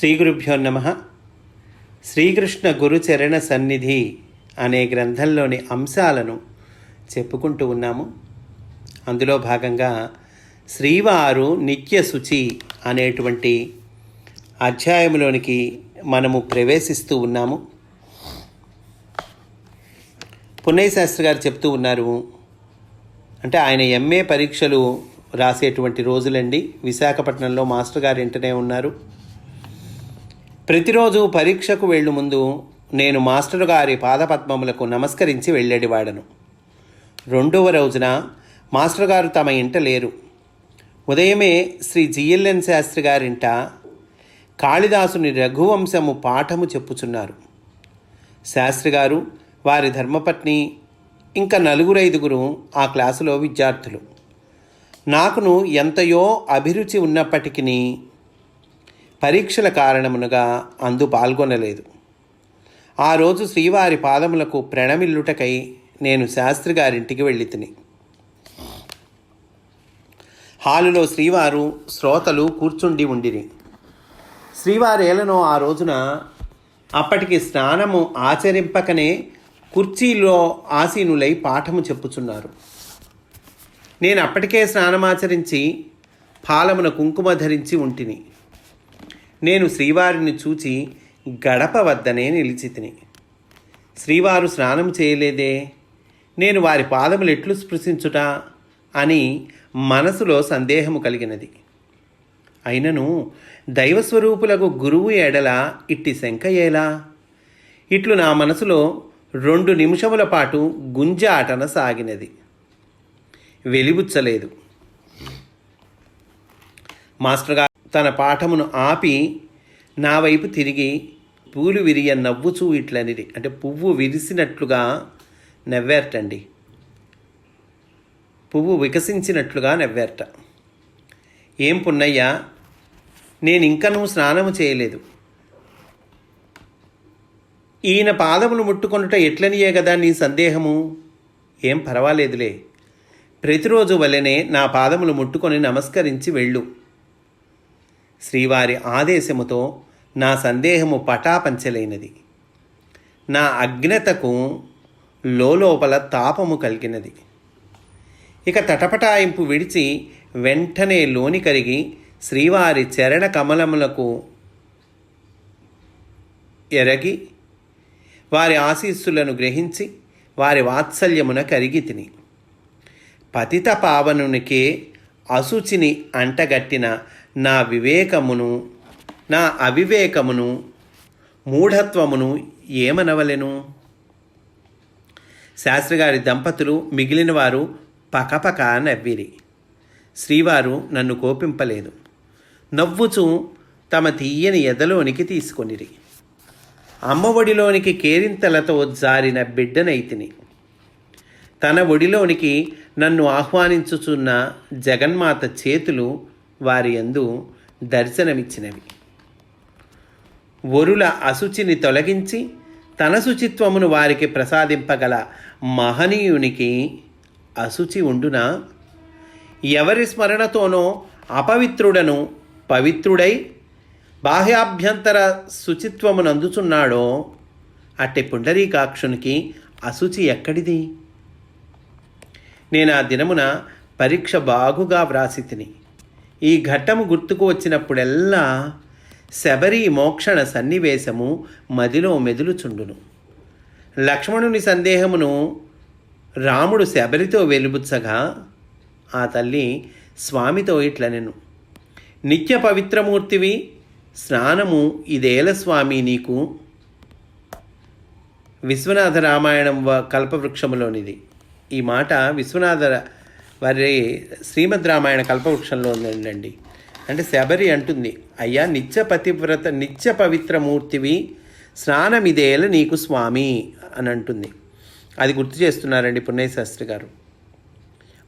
శ్రీ గురుభ్యో నమ. శ్రీకృష్ణ గురుచరణ సన్నిధి అనే గ్రంథంలోని అంశాలను చెప్పుకుంటూ ఉన్నాము. అందులో భాగంగా శ్రీవారు నిత్య శుచి అనేటువంటి అధ్యాయంలోనికి మనము ప్రవేశిస్తూ ఉన్నాము. పున్నయ్య శాస్త్రి గారు చెప్తూ ఉన్నారు అంటే ఆయన ఎంఏ పరీక్షలు రాసేటువంటి రోజులండి. విశాఖపట్నంలో మాస్టర్ గారు ఇంటనే ఉన్నారు. ప్రతిరోజు పరీక్షకు వెళ్ళు ముందు నేను మాస్టర్ గారి పాదపద్మములకు నమస్కరించి వెళ్ళేడివాడను. రెండవ రోజున మాస్టర్ గారు తమ ఇంట లేరు. ఉదయమే శ్రీ జిఎల్ఎన్ శాస్త్రి గారింట కాళిదాసుని రఘువంశము పాఠము చెప్పుచున్నారు. శాస్త్రి గారు వారి ధర్మపత్ని ఇంకా నలుగురైదుగురు ఆ క్లాసులో విద్యార్థులు. నాకును ఎంతయో అభిరుచి ఉన్నప్పటికీ పరీక్షల కారణమునుగా అందు పాల్గొనలేదు. ఆ రోజు శ్రీవారి పాదములకు ప్రణమిల్లుటకై నేను శాస్త్రి గారింటికి వెళ్ళి తిని హాలులో శ్రీవారు శ్రోతలు కూర్చుండి ఉండిరి. శ్రీవారేలనో ఆ రోజున అప్పటికి స్నానము ఆచరింపకనే కుర్చీలో ఆసీనులై పాఠము చెప్పుచున్నారు. నేను అప్పటికే స్నానమాచరించి పాలమున కుంకుమ ధరించి ఉంటిని. నేను శ్రీవారిని చూచి గడప వద్దనే నిలిచి తిని శ్రీవారు స్నానం చేయలేదే. నేను వారి పాదములు ఎట్లు స్పృశించుట అని మనసులో సందేహము కలిగినది. అయినను దైవస్వరూపులకు గురువు ఎడల ఇట్టి శంక ఏలా? ఇట్లు నా మనసులో రెండు నిమిషముల పాటు గుంజాటన సాగినది. వెలిబుచ్చలేదు. మాస్టర్ గారు తన పాఠమును ఆపి నా వైపు తిరిగి పూలు విరియ నవ్వుచూ ఇట్లనిది. అంటే పువ్వు విరిసినట్లుగా నవ్వేరటండి. పువ్వు వికసించినట్లుగా నవ్వేరట. ఏం పున్నయ్య నేను ఇంకనూ స్నానము చేయలేదు. ఈయన పాదములు ముట్టుకొనుట ఎట్లనియే కదా నీ సందేహము? ఏం పర్వాలేదులే. ప్రతిరోజు వలెనే నా పాదములు ముట్టుకొని నమస్కరించి వెళ్ళు. శ్రీవారి ఆదేశముతో నా సందేహము పటాపంచలైనది. నా అజ్ఞతకు లోపల తాపము కలిగినది. ఇక తటపటాయింపు విడిచి వెంటనే లోని కరిగి శ్రీవారి చరణ కమలములకు ఎరగి వారి ఆశీస్సులను గ్రహించి వారి వాత్సల్యమున కరిగి తిని. పతిత పావనునికే అశుచిని అంటగట్టిన నా వివేకమును నా అవివేకమును మూఢత్వమును ఏమనవలెను? శాస్త్రిగారి దంపతులు మిగిలిన వారు పకపక నవ్విరి. శ్రీవారు నన్ను కోపింపలేదు. నవ్వుచూ తమ తీయని ఎదలోనికి తీసుకొనిరి. అమ్మ ఒడిలోనికి కేరింతలతో జారిన బిడ్డనైతిని తన ఒడిలోనికి నన్ను ఆహ్వానించుచున్న జగన్మాత చేతులు వారి యందు దర్శనమిచ్చినవి. వరుల అశుచిని తొలగించి తన శుచిత్వమును వారికి ప్రసాదింపగల మహనీయునికి అశుచి ఉండునా? ఎవరి స్మరణతోనో అపవిత్రుడను పవిత్రుడై బాహ్యాభ్యంతర శుచిత్వమును అందుచున్నాడో అట్టి పుండరీకాక్షునికి అశుచి ఎక్కడిది? నేను ఆ దినమున పరీక్ష బాగుగా వ్రాసి తిని ఈ ఘట్టము గుర్తుకు వచ్చినప్పుడెల్లా శబరి మోక్షణ సన్నివేశము మదిలో మెదులుచుండును. లక్ష్మణుని సందేహమును రాముడు శబరితో వెలుబుచ్చగా ఆ తల్లి స్వామితో ఇట్లనెను నిత్య పవిత్రమూర్తివి స్నానము ఇదేల స్వామి నీకు? విశ్వనాథ రామాయణం వ- కల్పవృక్షములోనిది. ఈ మాట విశ్వనాథ వారి శ్రీమద్ రామాయణ కల్పవృక్షంలో ఉందండి. అంటే శబరి అంటుంది అయ్యా నిత్య పతివ్రత నిత్య పవిత్రమూర్తివి స్నానమిదేల నీకు స్వామి అని అంటుంది. అది గుర్తు చేస్తున్నారండి పుణ్యశాస్త్రి గారు.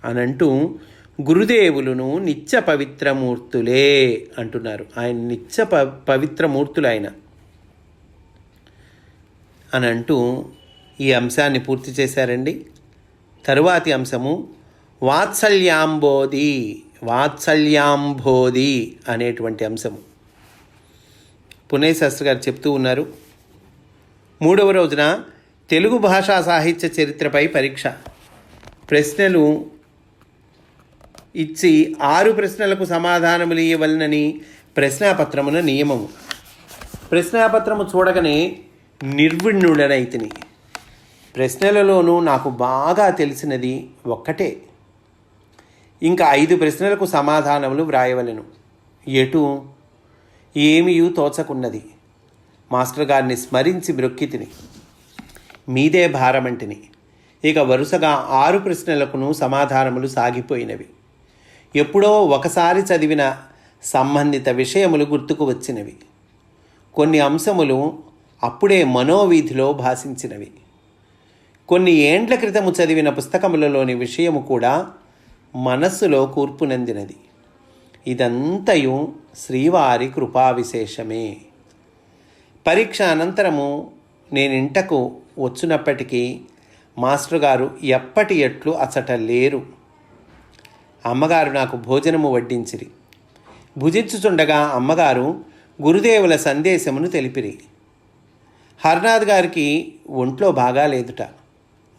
అని అంటూ గురుదేవులను నిత్య పవిత్రమూర్తులే అంటున్నారు. ఆయన నిత్య ప పవిత్రమూర్తులు ఆయన. అని అంటూ ఈ అంశాన్ని పూర్తి చేశారండి. తరువాతి అంశము వాత్సల్యాంబోధి వాత్సల్యాంబోధి అనేటువంటి అంశము. పునే శాస్త్రి గారు చెప్తూ ఉన్నారు. మూడవ రోజున తెలుగు భాషా సాహిత్య చరిత్రపై పరీక్ష. ప్రశ్నలు ఇచ్చి ఆరు ప్రశ్నలకు సమాధానములు ఇవ్వవలనని ప్రశ్నాపత్రమున నియమము. ప్రశ్నాపత్రము చూడగానే నిర్విణ్ణుడనైతిని. ప్రశ్నలలోనూ నాకు బాగా తెలిసినది ఒక్కటే. ఇంకా ఐదు ప్రశ్నలకు సమాధానములు వ్రాయవలెను. ఎటు? ఏమియూ తోచకున్నది. మాస్టర్ గారిని స్మరించి మ్రొక్కితిని మీదే భారమంటిని. ఇక వరుసగా ఆరు ప్రశ్నలకును సమాధానములు సాగిపోయినవి. ఎప్పుడో ఒకసారి చదివిన సంబంధిత విషయములు గుర్తుకు వచ్చినవి. కొన్ని అంశములు అప్పుడే మనోవీధిలో భాషించినవి. కొన్ని ఏండ్ల క్రితము చదివిన పుస్తకములలోని విషయము కూడా మనస్సులో కూర్పునందినది ఇదంతయు శ్రీవారి కృపా విశేషమే పరీక్ష అనంతరము నేను ఇంటకు వచ్చినప్పటికీ మాస్టర్ గారు ఎప్పటి ఎట్లు అచట లేరు. అమ్మగారు నాకు భోజనము వడ్డించిరి. భుజించుచుండగా అమ్మగారు గురుదేవుల సందేశమును తెలిపిరి. హర్నాథ్ గారికి ఒంట్లో బాగాలేదుట.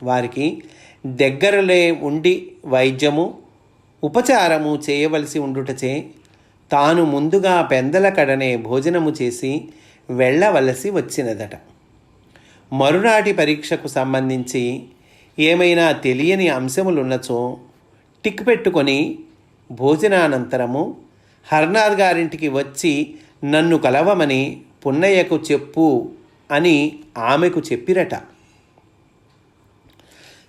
వారికి దగ్గరలే ఉండి వైద్యము ఉపచారము చేయవలసి ఉండుటచే తాను ముందుగా పెందల కడనే భోజనము చేసి వెళ్ళవలసి వచ్చినదట. మరునాటి పరీక్షకు సంబంధించి ఏమైనా తెలియని అంశములున్నచో టిక్ పెట్టుకొని భోజనానంతరము హర్నాథ్ గారింటికి వచ్చి నన్ను కలవమని పున్నయ్యకు చెప్పు అని ఆమెకు చెప్పిరట.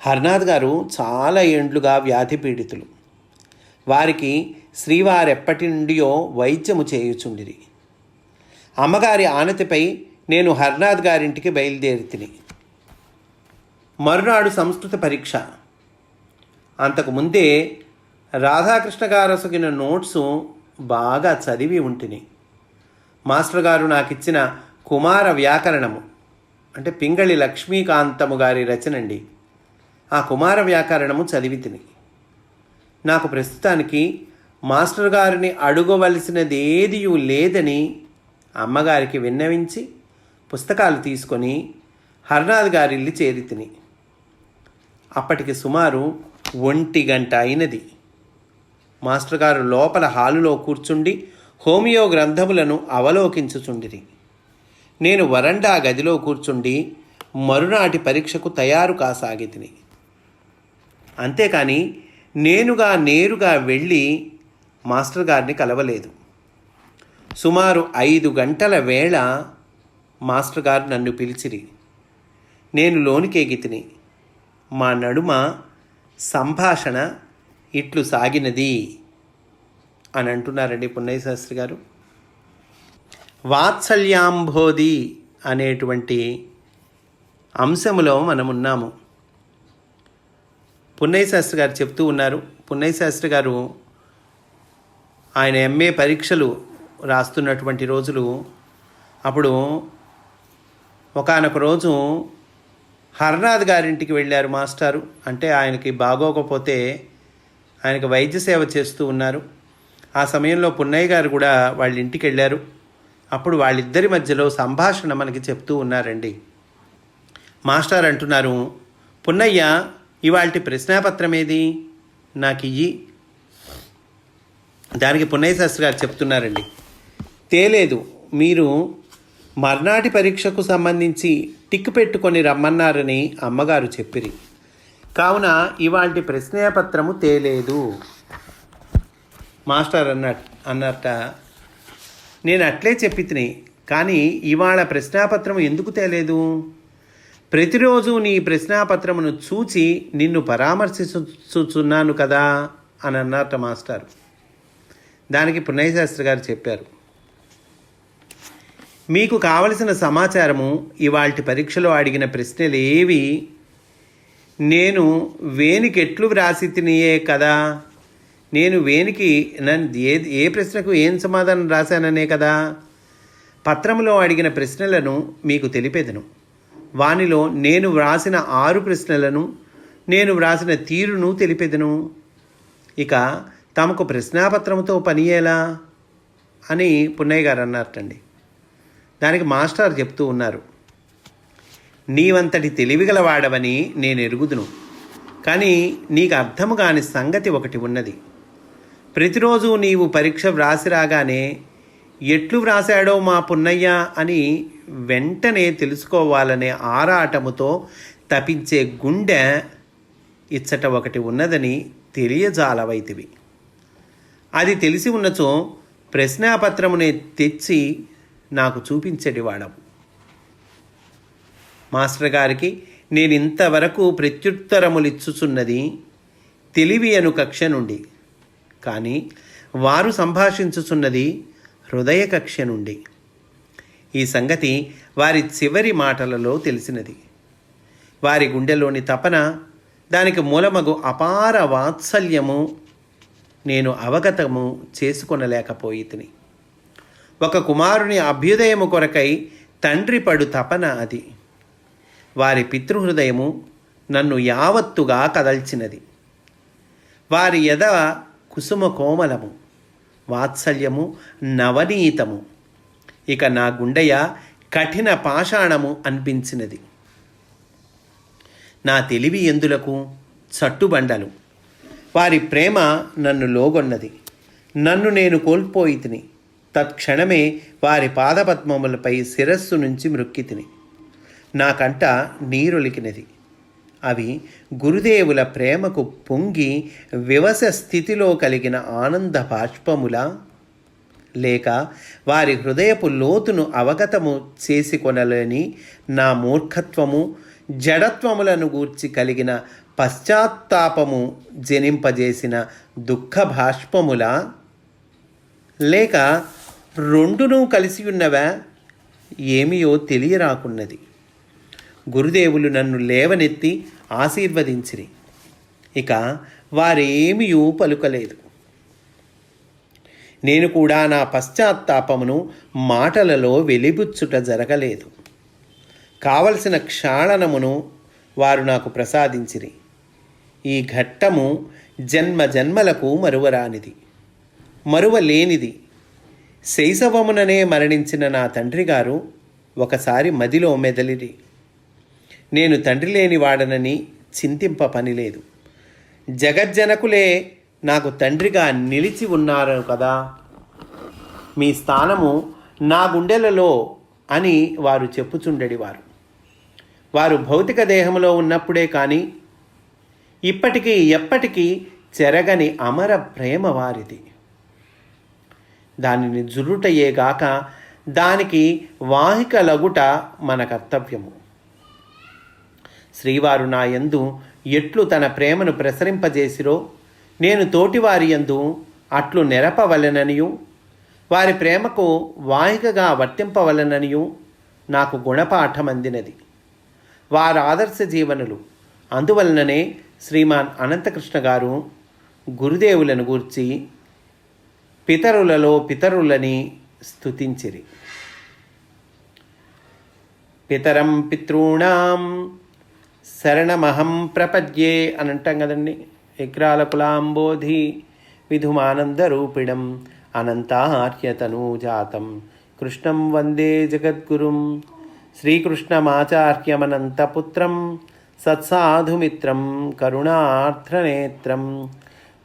హర్నాథ్ గారు చాలా ఏండ్లుగా వ్యాధి పీడితులు వారికి శ్రీవారెప్పటి నుండియో వైద్యము చేయుచుండిరి. అమ్మగారి ఆనతిపై నేను హర్నాథ్ గారింటికి బయలుదేరి తిని మరునాడు సంస్కృత పరీక్ష. అంతకు ముందే రాధాకృష్ణ గారు అసగిన నోట్సు బాగా చదివి ఉంటిని. మాస్టర్ గారు నాకు ఇచ్చిన కుమార వ్యాకరణము అంటే పింగళి లక్ష్మీకాంతము గారి రచనండి. ఆ కుమార వ్యాకరణము చదివి తిని నాకు ప్రస్తుతానికి మాస్టర్ గారిని అడుగవలసినది ఏది లేదని అమ్మగారికి విన్నవించి పుస్తకాలు తీసుకొని హర్నాథ్ గారి ఇల్లు చేరితిని అప్పటికి సుమారు ఒంటి గంట అయినది. మాస్టర్ గారు లోపల హాలులో కూర్చుండి హోమియో గ్రంథములను అవలోకించుచుండిరి. నేను వరండా గదిలో కూర్చుండి మరునాటి పరీక్షకు తయారు కాసాగితిని. అంతేకాని నేనుగా నేరుగా వెళ్ళి మాస్టర్ గారిని కలవలేదు. సుమారు ఐదు గంటల వేళ మాస్టర్ గారు నన్ను పిలిచిరి. నేను లోనికేగితిని. మా నడుమ సంభాషణ ఇట్లు సాగినది అని అంటున్నారండి పున్నయ్య శాస్త్రి గారు. వాత్సల్యాంబోధి అనేటువంటి అంశములో మనం ఉన్నాము పున్నయ్య శాస్త్రి గారు చెప్తూ ఉన్నారు. పున్నయ్య శాస్త్రి గారు ఆయన ఎంఏ పరీక్షలు రాస్తున్నటువంటి రోజులు అప్పుడు ఒకనొక రోజు హర్నాథ్ గారింటికి వెళ్ళారు మాస్టారు. అంటే ఆయనకి బాగోకపోతే ఆయనకు వైద్య సేవ చేస్తూ ఉన్నారు. ఆ సమయంలో పున్నయ్య గారు కూడా వాళ్ళ ఇంటికి వెళ్ళారు. అప్పుడు వాళ్ళిద్దరి మధ్యలో సంభాషణ మనకి చెప్తూ ఉన్నారండి. మాస్టర్ అంటున్నారు పున్నయ్య ఇవాళ ప్రశ్నాపత్రం ఏది నాకు ఇయ్యి. దానికి పున్నయ్య శాస్త్రి గారు చెప్తున్నారండి. తేలేదు. మీరు మర్నాటి పరీక్షకు సంబంధించి టిక్ పెట్టుకొని రమ్మన్నారని అమ్మగారు చెప్పిరి. కావున ఇవాల్టి ప్రశ్నాపత్రము తేలేదు. మాస్టర్ అన్నట్ అన్నట్ట నేను అట్లే చెప్పితిని. కానీ ఇవాళ ప్రశ్నాపత్రం ఎందుకు తేలేదు? ప్రతిరోజు నీ ప్రశ్నాపత్రమును చూచి నిన్ను పరామర్శించుచున్నాను కదా అని అన్నట్ట మాస్టర్. దానికి పున్నయ్యశాస్త్రి గారు చెప్పారు. మీకు కావలసిన సమాచారము ఇవాటి పరీక్షలో అడిగిన ప్రశ్నలు ఏవి నేను వేనికి ఎట్లు వ్రాసి తినియే కదా? నేను వేనికి నన్ను ఏ ఏ ప్రశ్నకు ఏం సమాధానం రాశాననే కదా? పత్రములో అడిగిన ప్రశ్నలను మీకు తెలిపేదను. వానిలో నేను వ్రాసిన ఆరు ప్రశ్నలను నేను వ్రాసిన తీరును తెలిపెదను. ఇక తమకు ప్రశ్నాపత్రంతో పనియేలా అని పున్నయ్య గారు అన్నారటండి. దానికి మాస్టర్ చెప్తూ ఉన్నారు. నీవంతటి తెలివిగలవాడవని నేను ఎరుగుదును. కానీ నీకు అర్థము కాని సంగతి ఒకటి ఉన్నది. ప్రతిరోజు నీవు పరీక్ష వ్రాసి రాగానే ఎట్లు వ్రాసాడో మా పున్నయ్య అని వెంటనే తెలుసుకోవాలనే ఆరాటముతో తపించే గుండె ఇచ్చట ఒకటి ఉన్నదని తెలియజాలవైతివి అది తెలిసి ఉన్నచో ప్రశ్నాపత్రమునే తెచ్చి నాకు చూపించేటివాడవు మాస్టర్ గారికి నేను ఇంతవరకు ప్రత్యుత్తరములిచ్చుచున్నది తెలివి అను కక్ష నుండి. కానీ వారు సంభాషించుచున్నది హృదయ కక్ష నుండి. ఈ సంగతి వారి చివరి మాటలలో తెలిసినది. వారి గుండెలోని తపన దానికి మూలమగు అపార వాత్సల్యము నేను అవగతము చేసుకొనలేకపోయితిని. ఒక కుమారుని అభ్యుదయము కొరకై తండ్రి పడు తపన అది. వారి పితృహృదయము నన్ను యావత్తుగా కదల్చినది. వారి ఎద కుసుమ కోమలము. వాత్సల్యము నవనీతము. ఇక నా గుండెయ కఠిన పాషాణము అనిపించినది. నా తెలివి ఎందులకు? చట్టుబండలు. వారి ప్రేమ నన్ను లోగొన్నది. నన్ను నేను కోల్పోయి తిని. తత్క్షణమే వారి పాదపద్మములపై శిరస్సు నుంచి మృక్కి తిని. నా కంట నీరొలికినది అవి గురుదేవుల ప్రేమకు పొంగి వివస స్థితిలో కలిగిన ఆనంద బాష్పములా? లేక వారి హృదయపు లోతును అవగతము చేసుకొనలేని నా మూర్ఖత్వము జడత్వములను గూర్చి కలిగిన పశ్చాత్తాపము జనింపజేసిన దుఃఖ బాష్పములా? లేక రెండునూ కలిసి ఉన్నవా ఏమియో తెలియరాకున్నది. గురుదేవులు నన్ను లేవనెత్తి ఆశీర్వదించిరి. ఇక వారేమియూ పలుకలేదు నేను కూడా నా పశ్చాత్తాపమును మాటలలో వెలిబుచ్చుట జరగలేదు. కావలసిన క్షాళనమును వారు నాకు ప్రసాదించిరి. ఈ ఘట్టము జన్మ జన్మలకు మరువరానిది. మరువలేనిది. శైశవముననే మరణించిన నా తండ్రి గారు ఒకసారి మదిలో మెదలిరి. నేను తండ్రి లేని వాడనని చింతింప పనిలేదు జగజ్జనకులే నాకు తండ్రిగా నిలిచి ఉన్నారు కదా. మీ స్థానము నా గుండెలలో అని వారు చెప్పుచుండెడివారు. వారు భౌతిక దేహంలో ఉన్నప్పుడే కానీ ఇప్పటికీ ఎప్పటికీ చెరగని అమర ప్రేమ వారిది. దానిని జురుటయ్యేగాక దానికి వాహిక లగుట మన కర్తవ్యము. శ్రీవారు నా యందు ఎట్లు తన ప్రేమను ప్రసరింపజేసిరో? నేను తోటివారి యందు అట్లు నెరపవలెననియు? వారి ప్రేమకు వాహికగా వర్తింపవలననియు? నాకు గుణపాఠం అందినది వారి ఆదర్శ జీవనులు. అందువలననే శ్రీమాన్ అనంతకృష్ణ గారు గురుదేవులను గూర్చి పితరులలో పితరులని స్తుతించిరి. పితరం పితృణం శరణమహం ప్రపద్యే అని అంటాం కదండి. విక్రాల కులాంబోధి విధుమానందరూపిణం అనంతార్యతనూజాతం కృష్ణం వందే జగద్గురుం. శ్రీకృష్ణమాచార్యమనంతపుత్రం సత్సాధుమిత్రం కరుణార్థనేత్రం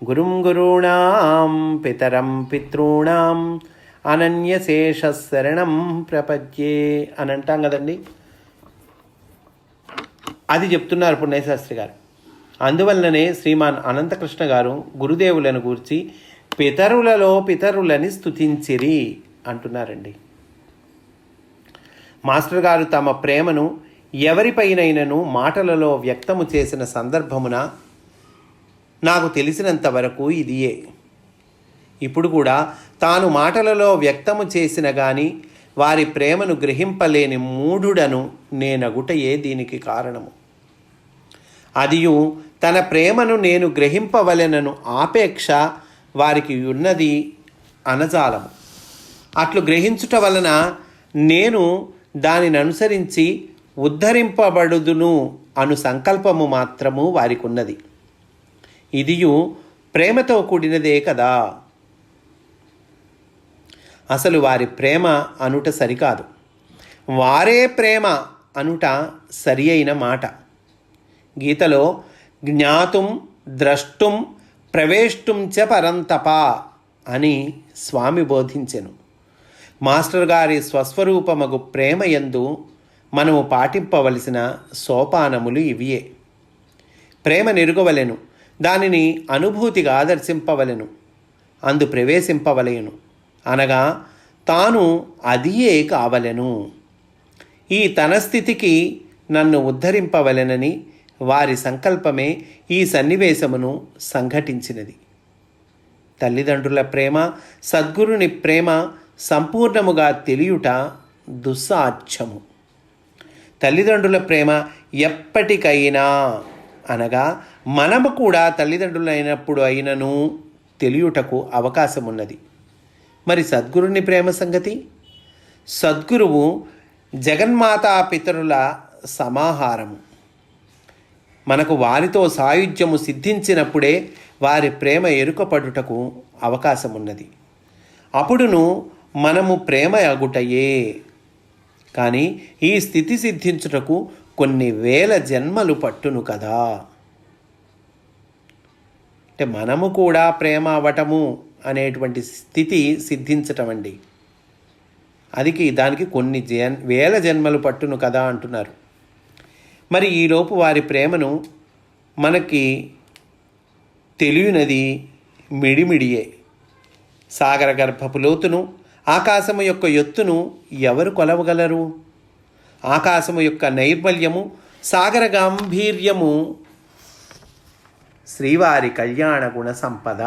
గురుం గురూణాం పితరం పితॄణాం అనన్యశేష శరణం ప్రపద్యే అని అంటాం కదండి. అది చెప్తున్నారు పుణ్యశాస్త్రి గారు. అందువల్లనే శ్రీమాన్ అనంతకృష్ణ గారు గురుదేవులను గూర్చి పితరులలో పితరులని స్తుతించిరి అంటున్నారండి. మాస్టర్ గారు తమ ప్రేమను ఎవరిపైనైనను మాటలలో వ్యక్తము చేసిన సందర్భమున నాకు తెలిసినంత వరకు ఇదియే. ఇప్పుడు కూడా తాను మాటలలో వ్యక్తము చేసిన గాని వారి ప్రేమను గ్రహింపలేని మూఢుడను నేనగుటయే దీనికి కారణము. అదియు తన ప్రేమను నేను గ్రహింపవలెనను ఆపేక్ష వారికి ఉన్నది అనజాలము. అట్లు గ్రహించుట వలన నేను దానిని అనుసరించి ఉద్ధరింపబడుదును అను సంకల్పము మాత్రము వారికి ఉన్నది ఇదియు ప్రేమతో కూడినదే కదా. అసలు వారి ప్రేమ అనుట సరికాదు. వారే ప్రేమ అనుట సరి అయిన మాట. గీతలో జ్ఞాతుం ద్రష్టుం ప్రవేష్టుం చ పరంతప అని స్వామి బోధించెను. మాస్టర్ గారి స్వస్వరూపమగు ప్రేమ యందు మనము పాటింపవలసిన సోపానములు ఇవియే. ప్రేమ నిరుగవలెను దానిని అనుభూతిగా ఆదర్శింపవలెను అందు ప్రవేశింపవలయను అనగా తాను అదియే కావలెను. ఈ తన స్థితికి నన్ను ఉద్ధరింపవలెనని వారి సంకల్పమే ఈ సన్నివేశమును సంఘటించినది. తల్లిదండ్రుల ప్రేమ సద్గురుని ప్రేమ సంపూర్ణముగా తెలియుట దుస్సాధ్యము. తల్లిదండ్రుల ప్రేమ ఎప్పటికైనా అనగా మనము కూడా తల్లిదండ్రులు అయినప్పుడు అయినను తెలియుటకు అవకాశం ఉన్నది మరి సద్గురుని ప్రేమ సంగతి? సద్గురువు జగన్మాతా పితరుల సమాహారము. మనకు వారితో సాయుధ్యము సిద్ధించినప్పుడే వారి ప్రేమ ఎరుకపడుటకు అవకాశం ఉన్నది అప్పుడును మనము ప్రేమ అగుటయే కానీ ఈ స్థితి సిద్ధించుటకు కొన్ని వేల జన్మలు పట్టును కదా. అంటే మనము కూడా ప్రేమ అవ్వటము అనేటువంటి స్థితి సిద్ధించటం అండి అదికి దానికి కొన్ని జన్ వేల జన్మలు పట్టును కదా అంటున్నారు. మరి ఈలోపు వారి ప్రేమను మనకి తెలియనది మిడిమిడియే. సాగర గర్భపు లోతును ఆకాశము యొక్క ఎత్తును ఎవరు కొలవగలరు? ఆకాశము యొక్క నైర్మల్యము సాగర గాంభీర్యము శ్రీవారి కళ్యాణ గుణ సంపద.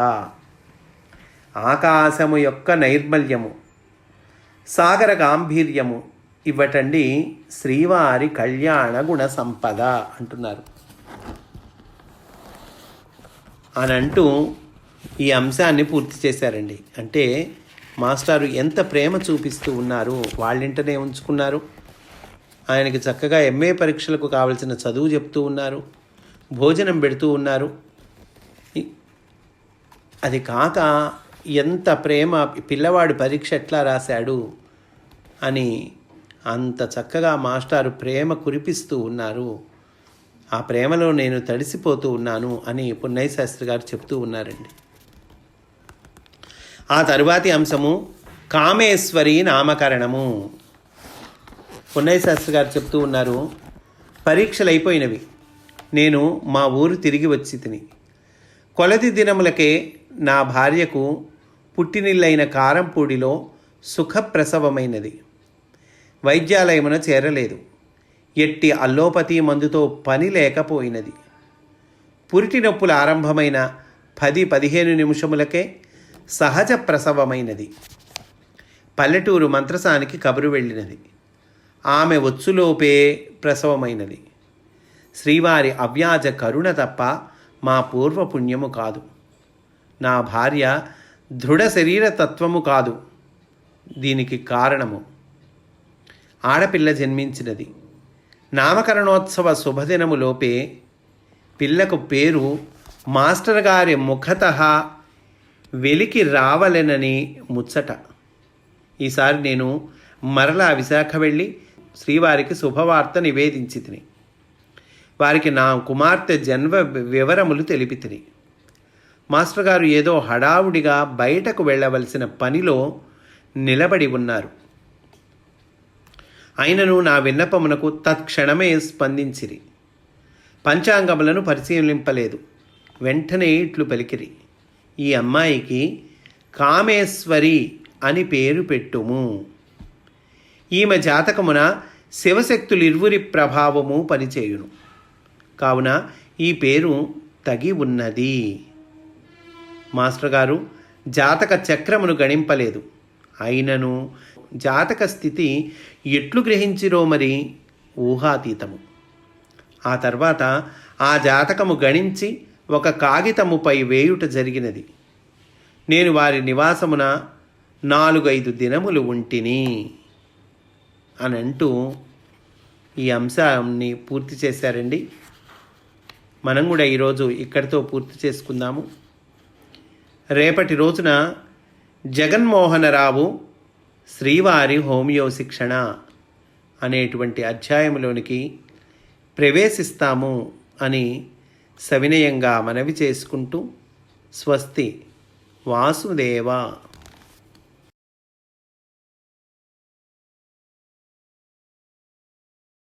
ఆకాశము యొక్క నైర్మల్యము సాగర గాంభీర్యము ఇవ్వటండి శ్రీవారి కళ్యాణ గుణ సంపద అంటున్నారు. అని అంటూ ఈ అంశాన్ని పూర్తి చేశారండి. అంటే మాస్టారు ఎంత ప్రేమ చూపిస్తూ ఉన్నారు వాళ్ళింటనే ఉంచుకున్నారు. ఆయనకి చక్కగా ఎంఏ పరీక్షలకు కావలసిన చదువు చెప్తూ ఉన్నారు భోజనం పెడుతూ ఉన్నారు. అది కాక ఎంత ప్రేమ పిల్లవాడు పరీక్ష ఎట్లా రాశాడు అని అంత చక్కగా మాస్టారు ప్రేమ కురిపిస్తూ ఉన్నారు. ఆ ప్రేమలో నేను తడిసిపోతూ ఉన్నాను అని పున్నయ్య శాస్త్రి గారు చెప్తూ ఉన్నారండి. ఆ తరువాతి అంశము కామేశ్వరి నామకరణము. పున్నయ్య శాస్త్రి గారు చెప్తూ ఉన్నారు పరీక్షలు అయిపోయినవి నేను మా ఊరు తిరిగి వచ్చి తిని. కొలది దినములకే నా భార్యకు పుట్టినిల్లైన కారంపూడిలో సుఖప్రసవమైనది. వైద్యాలయమున చేరలేదు. ఎట్టి అల్లోపతి మందుతో పని లేకపోయినది. పురిటి నొప్పులు ఆరంభమైన పది పదిహేను నిమిషములకే సహజ ప్రసవమైనది. పల్లెటూరు మంత్రసానికి కబురు వెళ్ళినది. ఆమె వచ్చులోపే ప్రసవమైనది. శ్రీవారి అవ్యాజ కరుణ తప్ప మా పూర్వపుణ్యము కాదు. నా భార్య దృఢ శరీర తత్వము కాదు. దీనికి కారణము ఆడపిల్ల జన్మించినది. నామకరణోత్సవ శుభదినములోపే పిల్లకు పేరు మాస్టర్ గారి ముఖత వెలికి రావలెనని ముచ్చట. ఈసారి నేను మరలా విశాఖ వెళ్ళి శ్రీవారికి శుభవార్త నివేదించి తిని వారికి నా కుమార్తె జన్మ వివరములు తెలిపి తిని మాస్టర్ గారు ఏదో హడావుడిగా బయటకు వెళ్ళవలసిన పనిలో నిలబడి ఉన్నారు. అయినను నా విన్నపమునకు తత్క్షణమే స్పందించిరి. పంచాంగములను పరిశీలింపలేదు. వెంటనే ఇట్లు పలికిరి. ఈ అమ్మాయికి కామేశ్వరి అని పేరు పెట్టుము. ఈమె జాతకమున శివశక్తులిరువురి ప్రభావము పనిచేయును. కావున ఈ పేరు తగి ఉన్నది. మాస్టర్ గారు జాతక చక్రమును గణింపలేదు. అయినను జాతక స్థితి ఎట్లు గ్రహించిరో మరి ఊహాతీతము. ఆ తర్వాత ఆ జాతకము గణించి ఒక కాగితముపై వేయుట జరిగినది. నేను వారి నివాసమున నాలుగైదు దినములు ఉంటిని అని అంటూ ఈ అంశాన్ని పూర్తి చేశారండి. మనం కూడా ఈరోజు ఇక్కడితో పూర్తి చేసుకుందాము. రేపటి రోజున జగన్మోహనరావు శ్రీవారి హోమియో శిక్షణ అనేటువంటి అధ్యాయంలోనికి ప్రవేశిస్తాము అని సవినయంగా మనవి చేసుకుంటూ స్వస్తి వాసుదేవ.